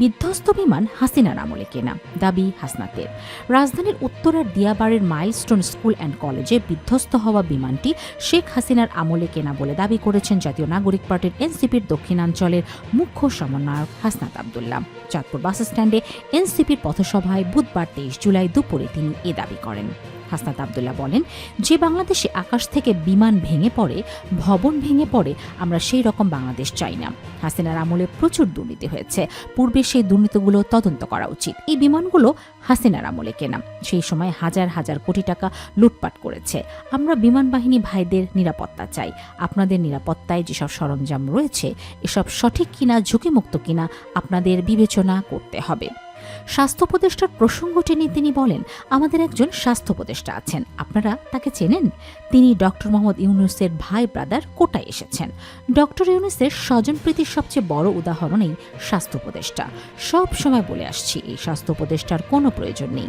বিধ্বস্ত বিমান হাসিনার আমলে কেনা, দাবি হাসনাতের। রাজধানীর উত্তরার দিয়াবাড়ের মাইলস্টোন স্কুল অ্যান্ড কলেজে বিধ্বস্ত হওয়া বিমানটি শেখ হাসিনার আমলে কেনা বলে দাবি করেছেন জাতীয় নাগরিক পার্টির এনসিপির দক্ষিণাঞ্চলের মুখ্য সমন্বয়ক হাসনাত আবদুল্লাহ। চাঁদপুর বাস স্ট্যান্ডে এনসিপির পথসভায় বুধবার তেইশ জুলাই দুপুরে তিনি এ দাবি করেন। হাসনাত আবদুল্লাহ বলেন, যে বাংলাদেশে আকাশ থেকে বিমান ভেঙে পড়ে, ভবন ভেঙে পড়ে, আমরা সেই রকম বাংলাদেশ চাই না। হাসিনার আমলে প্রচুর দুর্নীতি হয়েছে। পূর্বে সেই দুর্নীতিগুলো তদন্ত করা উচিত। এই বিমানগুলো হাসিনার আমলে কেনা। সেই সময় হাজার হাজার কোটি টাকা লুটপাট করেছে। আমরা বিমান বাহিনী ভাইদের নিরাপত্তা চাই। আপনাদের নিরাপত্তায় যেসব সরঞ্জাম রয়েছে, এসব সঠিক কিনা, ঝুঁকিমুক্ত কিনা, আপনাদের বিবেচনা করতে হবে। স্বাস্থ্য উপদেষ্টার প্রসঙ্গ টেনে তিনি বলেন, আমাদের একজন স্বাস্থ্য উপদেষ্টা আছেন। আপনারা তাকে চেনেন? তিনি ডক্টর মোহাম্মদ ইউনুসের ভাই ব্রাদার কোটায় এসেছেন। ডক্টর ইউনুসের স্বজনপ্রীতির সবচেয়ে বড় উদাহরণ এই স্বাস্থ্য উপদেষ্টা। সব সময় বলে আসছি, এই স্বাস্থ্য উপদেষ্টার কোনো প্রয়োজন নেই।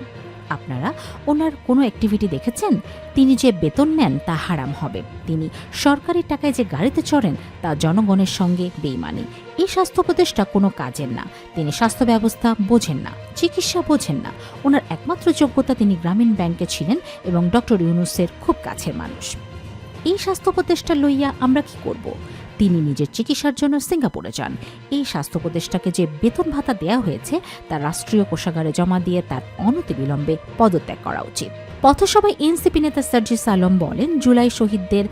আপনারা ওনার কোনো অ্যাক্টিভিটি দেখেছেন? তিনি যে বেতন নেন তা হারাম হবে। তিনি সরকারি টাকায় যে গাড়িতে চড়েন তা জনগণের সঙ্গে বেইমানি। এই স্বাস্থ্য উপদেষ্টা কোনো কাজের না। তিনি স্বাস্থ্য ব্যবস্থা বোঝেন না, চিকিৎসা বোঝেন না। ওনার একমাত্র যোগ্যতা তিনি গ্রামীণ ব্যাংকে ছিলেন এবং ডক্টর ইউনুসের খুব কাছের মানুষ। এই স্বাস্থ্য উপদেষ্টা লইয়া আমরা কি করব? তিনি নিজের চিকিৎসার জন্য সিঙ্গাপুরে যান। এই স্বাস্থ্য উপদেষ্টাকে যে বেতন ভাতা দেওয়া হয়েছে, তা রাষ্ট্রীয় কোষাগারে জমা দিয়ে তার অনতিবিলম্বে পদত্যাগ করা উচিত। পথসভায় এনসিপি নেতা সার্জিস আলম বলেন, জুলাই শহীদদের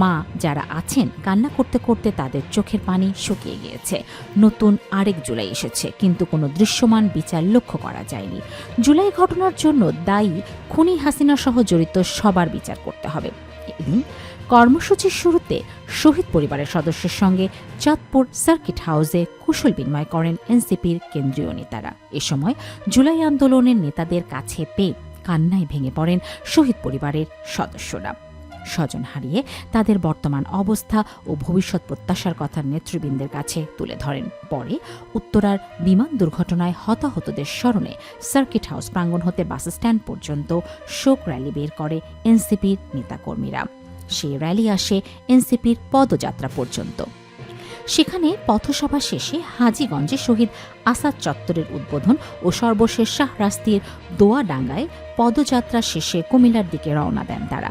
মা যারা আছেন, কান্না করতে করতে তাদের চোখের পানি শুকিয়ে গিয়েছে। নতুন আরেক জুলাই এসেছে, কিন্তু কোনো দৃশ্যমান বিচার লক্ষ্য করা যায়নি। জুলাই ঘটনার জন্য দায়ী খুনি হাসিনা সহ জড়িত সবার বিচার করতে হবে। কর্মসূচির শুরুতে শহীদ পরিবারের সদস্যের সঙ্গে চাঁদপুর সার্কিট হাউসে কুশল বিনিময় করেন এনসিপির কেন্দ্রীয় নেতারা। এ সময় জুলাই আন্দোলনের নেতাদের কাছে পেয়ে কান্নায় ভেঙে পড়েন শহীদ পরিবারের সদস্যরা। স্বজন হারিয়ে তাদের বর্তমান অবস্থা ও ভবিষ্যৎ প্রত্যাশার কথা নেতৃবৃন্দের কাছে তুলে ধরেন। পরে উত্তরার বিমান দুর্ঘটনায় হতাহতদের স্মরণে সার্কিট হাউস প্রাঙ্গণ হতে বাস স্ট্যান্ড পর্যন্ত শোক র্যালি বের করে এনসিপির নেতাকর্মীরা। সেই র্যালি আসে এনসিপির পদযাত্রা পর্যন্ত। সেখানে পথসভা শেষে হাজিগঞ্জে শহীদ আসাদ চত্বরের উদ্বোধন ও সর্বশেষ শাহরাস্তির দোয়াডাঙ্গায় পদযাত্রা শেষে কুমিল্লার দিকে রওনা দেন তারা।